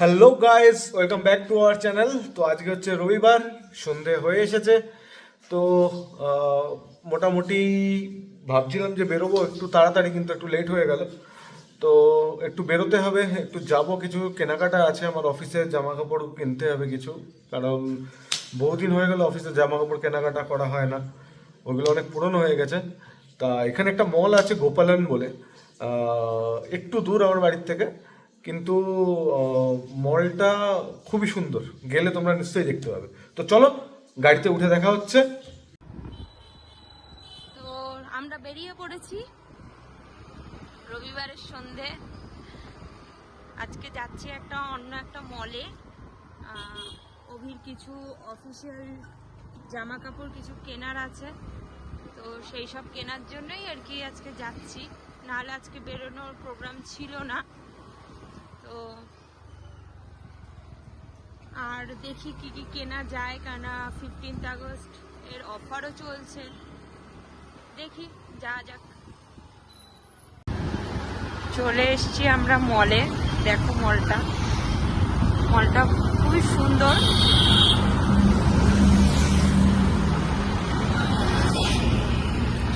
Hello guys welcome back to our channel তো আজকে হচ্ছে রবিবার, সন্ধে হয়ে এসেছে। তো মোটামুটি ভাবছিলাম যে বেরোবো একটু তাড়াতাড়ি, কিন্তু একটু লেট হয়ে গেল। তো একটু বেরোতে হবে, একটু যাব। কিছু কেনাকাটা আছে আমার অফিসে জামা কাপড় কিনতে হবে কিছু। কারণ বহুদিন হয়ে গেল অফিসে জামা কাপড় কেনাকাটা করা হয় না। ওগুলো অনেক পুরনো হয়ে গেছে। তা এখানে একটা মল আছে, গোপালন বলে। একটু দূর আমার বাড়ির থেকে। কিন্তু মলটা খুবই সুন্দর। গেলে তোমরা নিশ্চয়ই দেখতে পাবে। তো চলো, গাড়িতে উঠে দেখা হচ্ছে। তো আমরা বেরিয়ে পড়েছি। রবিবারের সন্ধে। আজকে যাচ্ছি একটা অন্য একটা মলে। অভির কিছু অফিসিয়াল জামা কাপড় কিছু কেনার আছে। তো সেই সব কেনার জন্যই আর কি আজকে যাচ্ছি। নাহলে আজকে বেরোনোর প্রোগ্রাম ছিল না। তো, আর দেখি কি কি কেনা যায় কেন ফিফটিন্থ আগস্ট এর অফারও চলছে। দেখি যা যাক। চলে এসছি আমরা মলে দেখো মলটা মলটা খুবই সুন্দর।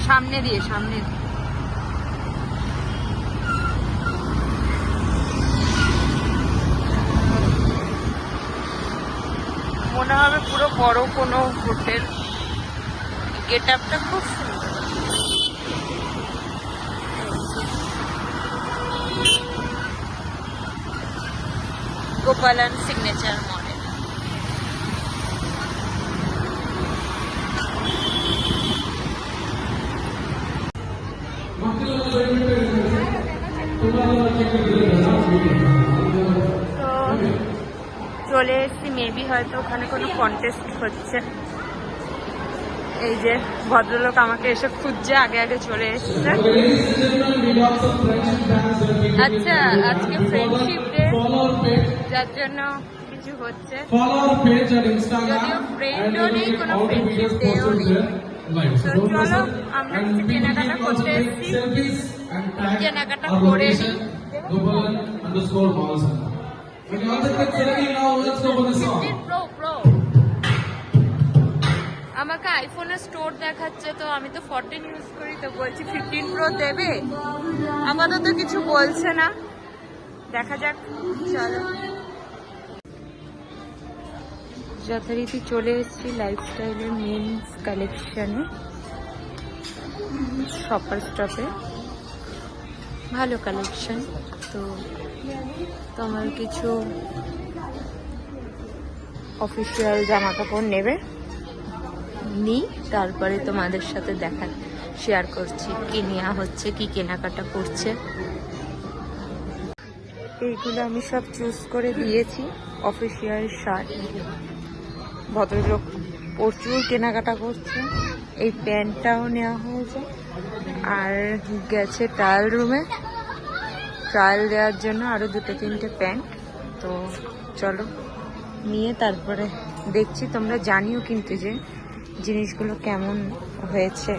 সামনে দিয়ে সামনে দিয়ে। মনে হবে পুরো বড় কোনো হোটেল। গেট আপটা খুব গোপালন সিগনেচার মডেল চলে এসেছি মেবি হয়তো ওখানে কোনো কন্টেস্ট হচ্ছে। এই যে ভদ্রলোক আমাকে এসে খুঁজছে আগে আগে চলে এসছে। আচ্ছা আজকে ফ্রেন্ডশিপ ডে যার জন্য কিছু হচ্ছে। যদিও ফ্রেন্ডও নেই কোনো ফ্রেন্ডশিপ ডেও নেই। তো চলো. আমরা কিছু কেনাকাটা করতে এসেছি। কেনাকাটা করে location, The kids ready now, let's go for the song. আমাকে আইফোনের স্টোর দেখাচ্ছে তো আমি তো ফোরটিন ইউজ করি তো বলছি ফিফটিন প্রো দেবে? আপাতত কিছু বলছে না। দেখা যাক চলো। যথারীতি চলে এসেছি লাইফস্টাইলের মেন কালেকশনে শপার স্টপে ভালো কালেকশন তো তোমার কিছু অফিসিয়াল জামা কাপড় নেবে। নিই, তারপরে তোমাদের সাথে দেখা শেয়ার করছি কি নেওয়া হচ্ছে, কি কেনাকাটা করছে। এইগুলো আমি সব চুজ করে দিয়েছি অফিসিয়াল শার্ট। ভদ্রলোক প্রচুর কেনাকাটা করছে। এই প্যান্টটাও নেওয়া হয়েছে। আর গেছে ট্রায়াল রুমে। ট্রায়াল দেওয়ার জন্য আরও দুটো, তিনটে প্যান্ট তো চলো, নিয়ে তারপরে দেখছি, তোমরা জানিও কিন্তু যে জিনিসগুলো কেমন হয়েছে।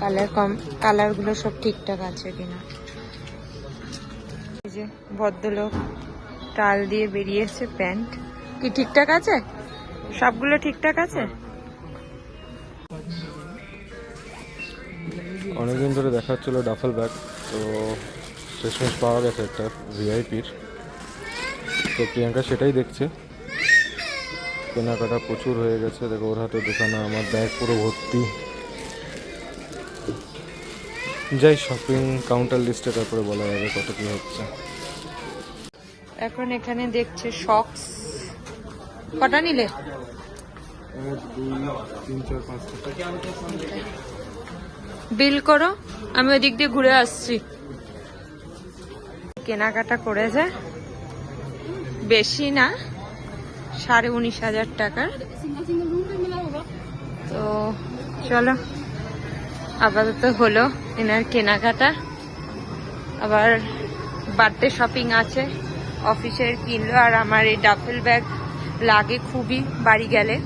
কালার কম কালারগুলো সব ঠিকঠাক আছে কিনা। এই যে ভদ্রলোক টাল দিয়ে বেরিয়েছে প্যান্ট কি ঠিকঠাক আছে? সবগুলো ঠিকঠাক আছে? অনেকদিন ধরে দেখা হচ্ছিল ডাফল ব্যাগ তো শেষমেশ পাওয়া গেছে একটা ভিআইপির। তো প্রিয়াঙ্কা সেটাই দেখছে। কেনাকাটা প্রচুর হয়ে গেছে। দেখো ওর হাতে দোকানে আমার ব্যাগ পুরো ভর্তি। যাই শপিং কাউন্টার লিস্টে তারপরে বলা যাবে কত কি হচ্ছে। এখন এখানে দেখছে শক্স কটা নিলে? বিল করো আমি ওদিক দিয়ে ঘুরে আসছি। কেনাকাটা করেছে? বেশি না সাড়ে উনিশ হাজার টাকার। তো চলো আপাতত হলো এনার কেনাকাটা। আবার বার্থডে শপিং আছে অফিসের কিনলো আর আমার এই ডাফেল ব্যাগ লাগে খুবই বাড়ি গেলে।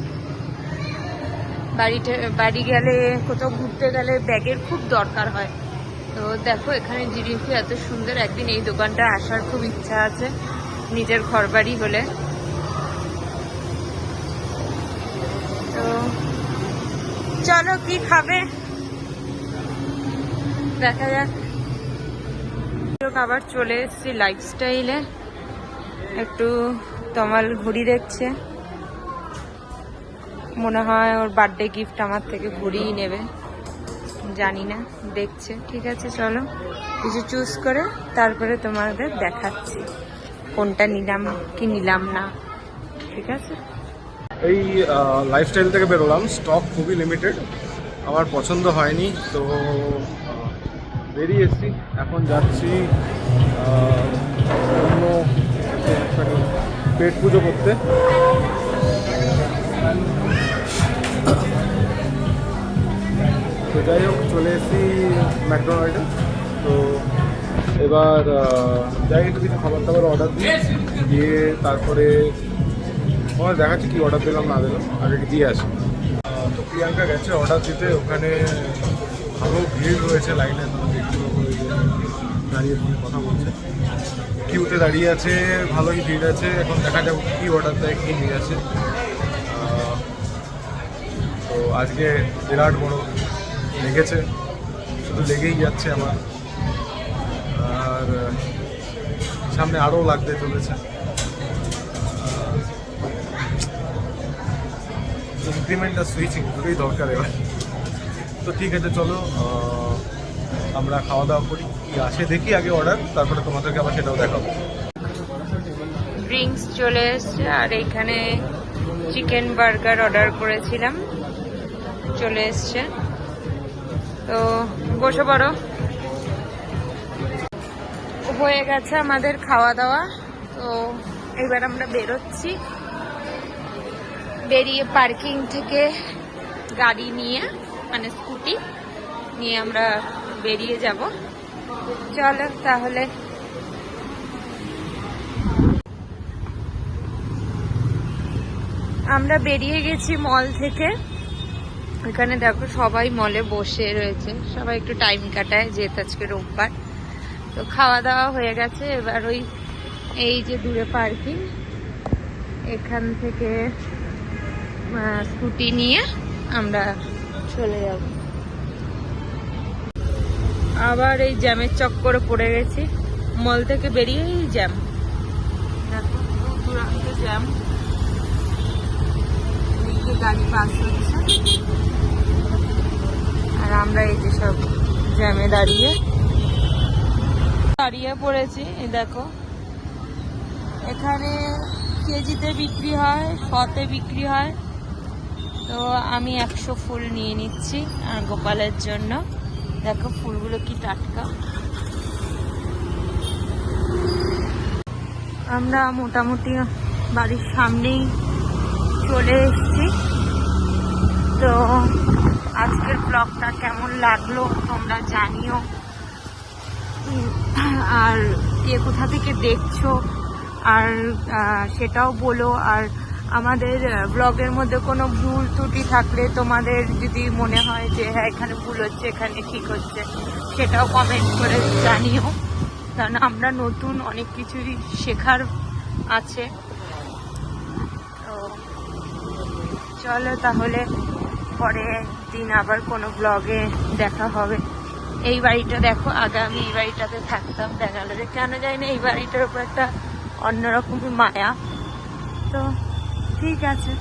বাড়িতে, বাড়ি গেলে, কোথাও ঘুরতে গেলে ব্যাগের খুব দরকার হয়। তো দেখো, এখানে জিডিপি এত সুন্দর। একদিন এই দোকানটা আসার খুব ইচ্ছা আছে, নিজের ঘর বাড়ি হলে। তো চলো, কি খাবে? দেখা যাক। আবার চলে এসেছি লাইফস্টাইলে একটু তমাল ঘুড়ি দেখছে। মনে হয় ওর বার্থডে গিফট আমার থেকে ঘুড়িই নেবে। জানি না, দেখছে। ঠিক আছে, চলো। কিছু চুজ করে তারপরে তোমাদের দেখাচ্ছি। কোনটা নিলাম, কি নিলাম না। ঠিক আছে? এই লাইফস্টাইল থেকে বেরোলাম। স্টক খুবই লিমিটেড আমার পছন্দ হয়নি, তো বেরিয়ে এসেছি। এখন যাচ্ছি অন্য পেট পুজো করতে। তো যাই হোক, চলে এসেছি ম্যাকডোনাল্ডে। তো এবার যাই একটু কিছু খাবার দাবার অর্ডার দিই। দিয়ে তারপরে আমার দেখাচ্ছি কি অর্ডার দিলাম, না দিলাম, আগে দিয়ে আসি। তো প্রিয়াঙ্কা গেছে অর্ডার দিতে, ওখানে ভালো ভিড় রয়েছে লাইনে দাঁড়িয়ে ফোনে কথা বলছে। কিউতে দাঁড়িয়ে আছে, ভালোই ভিড় আছে, এখন দেখা যাক কী অর্ডার দেয়, কী নিয়ে আসে। তো আজকে বিরাট বড় লেগেছে। শুধু লেগেই যাচ্ছে আমার। আর, সামনে আরও লাগতে চলেছে। ইনক্রিমেন্ট আর সুইচিং দুটোই দরকার এবার। তো ঠিক আছে, চলো আমরা খাওয়া দাওয়া করি। কি আসে দেখি আগে অর্ডার তারপরে তোমাদেরকে আবার সেটাও দেখাবো। ড্রিঙ্কস চলে এসছে, আর এইখানে চিকেন বার্গার অর্ডার করেছিলাম। চলে এসছে। তো বসে পড়ো। হয়ে গেছে আমাদের খাওয়া দাওয়া। তো এবার আমরা বেরোচ্ছি। বেরিয়ে পার্কিং থেকে গাড়ি নিয়ে মানে স্কুটি নিয়ে আমরা বেরিয়ে যাব। চলো তাহলে। আমরা বেরিয়ে গেছি মল থেকে। এখানে দেখো সবাই মলে বসে রয়েছে। সবাই একটু টাইম কাটায় যেহেতু আজকে রোববার। তো খাওয়া দাওয়া হয়ে গেছে। এবার ওই এই যে দূরে পার্কিং এখান থেকে স্কুটি নিয়ে আমরা চলে যাব। আবার এই জ্যামের চক্করে পড়ে গেছি। মল থেকে বেরিয়েই জ্যাম। দেখো দূর দূরান্তে জ্যাম। গাড়ি হচ্ছে। আর আমরা এই যে সব জ্যামে দাঁড়িয়ে দাঁড়িয়ে পড়েছি দেখো। এখানে কেজিতে বিক্রি হয়, শতে বিক্রি হয়। তো আমি একশো ফুল নিয়ে নিচ্ছি, আর গোপালের জন্য। দেখো ফুলগুলো কি টাটকা। আমরা মোটামুটি বাড়ির সামনেই চলে এসেছি। তো আজকের ব্লগটা কেমন লাগল তোমরা জানিও। আর কে কোথা থেকে দেখছ, আর সেটাও বলো। আর আমাদের ব্লগের মধ্যে কোনো ভুল ত্রুটি থাকলে তোমাদের যদি মনে হয় যে হ্যাঁ এখানে ভুল হচ্ছে, এখানে ঠিক হচ্ছে, সেটাও কমেন্ট করে জানিও। কারণ আমরা নতুন, অনেক কিছুই শেখার আছে। তো চলো তাহলে পরে দিন আবার কোনো ব্লগে দেখা হবে। এই বাড়িটা দেখো আগে আমি এই বাড়িটাতে থাকতাম যে কেন যাই না এই বাড়িটার উপর একটা অন্যরকম মায়া। তো ঠিক আছে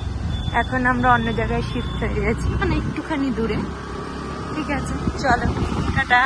এখন আমরা অন্য জায়গায় শিফট হয়ে গেছি। মানে একটুখানি দূরে। ঠিক আছে চলো টাটা।